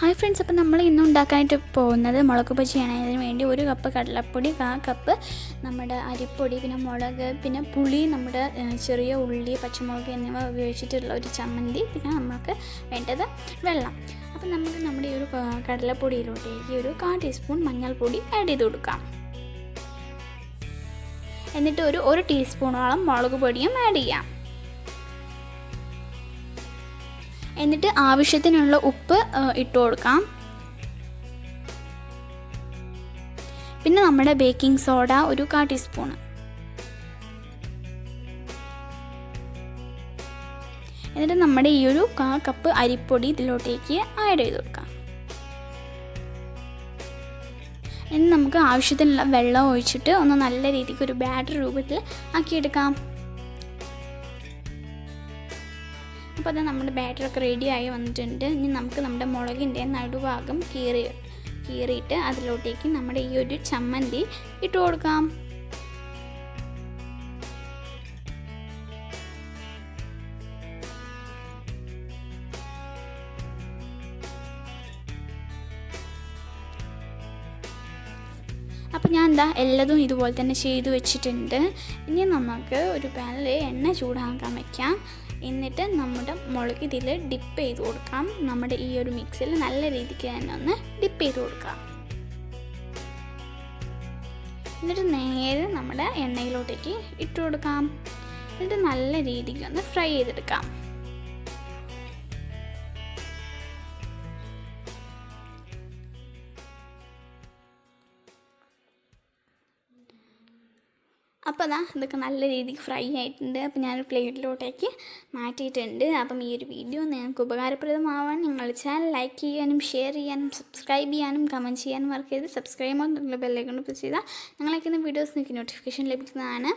Hi friends അപ്പോൾ നമ്മൾ ഇന്ന് ഉണ്ടാക്കാനായിട്ട് പോകുന്നത് മുളക് ബജിയാണ്. അതിന് വേണ്ടി ഒരു കപ്പ് കടലപ്പൊടി കാ കപ്പ് നമ്മുടെ അരിപ്പൊടി പിന്നെ മുളക് പിന്നെ പുളി നമ്മുടെ ചെറിയ ഉള്ളി പച്ചമുളക് എന്നിവ ഉപയോഗിച്ചിട്ടുള്ള ഒരു ചമ്മന്തി പിന്നെ നമുക്ക് വേണ്ടത് വെള്ളം. അപ്പോൾ നമുക്ക് നമ്മുടെ ഈ ഒരു കടലപ്പൊടിയിലോട്ടേക്ക് ഒരു കാ ടീസ്പൂൺ മഞ്ഞൾപ്പൊടി ആഡ് ചെയ്ത് കൊടുക്കാം. എന്നിട്ട് ഒരു ഒരു ടീസ്പൂണോളം മുളക് പൊടിയും ആഡ് ചെയ്യാം. എന്നിട്ട് ആവശ്യത്തിനുള്ള ഉപ്പ് ഇട്ട് കൊടുക്കാം. പിന്നെ നമ്മുടെ ബേക്കിംഗ് സോഡ ഒരു കാ ടീസ്പൂൺ എന്നിട്ട് നമ്മുടെ ഈ ഒരു കാ കപ്പ് അരിപ്പൊടി ഇതിലോട്ടേക്ക് ആഡ് ചെയ്ത് കൊടുക്കാം. ഇനി നമുക്ക് ആവശ്യത്തിനുള്ള വെള്ളം ഒഴിച്ചിട്ട് ഒന്ന് നല്ല രീതിക്ക് ഒരു ബാറ്റർ രൂപത്തിൽ ആക്കിയെടുക്കാം. അപ്പോൾ അത് നമ്മുടെ ബാറ്ററൊക്കെ റെഡിയായി വന്നിട്ടുണ്ട്. ഇനി നമുക്ക് നമ്മുടെ മുളകിന്റെ നടുഭാഗം കീറി കീറിയിട്ട് അതിലോട്ടേക്ക് നമ്മുടെ ഈ ഒരു ചമ്മന്തി ഇട്ട് കൊടുക്കാം. അപ്പോൾ ഞാൻ എന്താ എല്ലാതും ഇതുപോലെ തന്നെ ചെയ്തു വെച്ചിട്ടുണ്ട്. ഇനി നമുക്ക് ഒരു പാനിൽ എണ്ണ ചൂടാക്കാൻ വയ്ക്കാം എന്നിട്ട് നമ്മുടെ മുളക് ഇതിൽ ഡിപ്പ് ചെയ്ത് കൊടുക്കാം. നമ്മുടെ ഈ ഒരു മിക്സിൽ നല്ല രീതിക്ക് തന്നെ ഒന്ന് ഡിപ്പ് ചെയ്ത് കൊടുക്കാം. എന്നിട്ട് നേരെ നമ്മുടെ എണ്ണയിലോട്ടേക്ക് ഇട്ട് കൊടുക്കാം. എന്നിട്ട് നല്ല രീതിക്ക് ഒന്ന് ഫ്രൈ ചെയ്തെടുക്കാം. അപ്പോൾ അതാ ഇതൊക്കെ നല്ല രീതിക്ക് ഫ്രൈ ആയിട്ടുണ്ട്. അപ്പോൾ ഞാൻ പ്ലേറ്റിലോട്ടേക്ക് മാറ്റിയിട്ടുണ്ട്. അപ്പം ഈ ഒരു വീഡിയോ നിങ്ങൾക്ക് ഉപകാരപ്രദമാവാൻ നിങ്ങൾ ചാനൽ ലൈക്ക് ചെയ്യാനും ഷെയർ ചെയ്യാനും സബ്സ്ക്രൈബ് ചെയ്യാനും കമന്റ് ചെയ്യാനും വർക്ക് ചെയ്ത് സബ്സ്ക്രൈബ് ബെല്ലൈക്കൊണ്ട് പ്രസ് ചെയ്താൽ ഞങ്ങളയക്കുന്ന വീഡിയോസ് നിങ്ങൾക്ക് നോട്ടിഫിക്കേഷൻ ലഭിക്കുന്നതാണ്.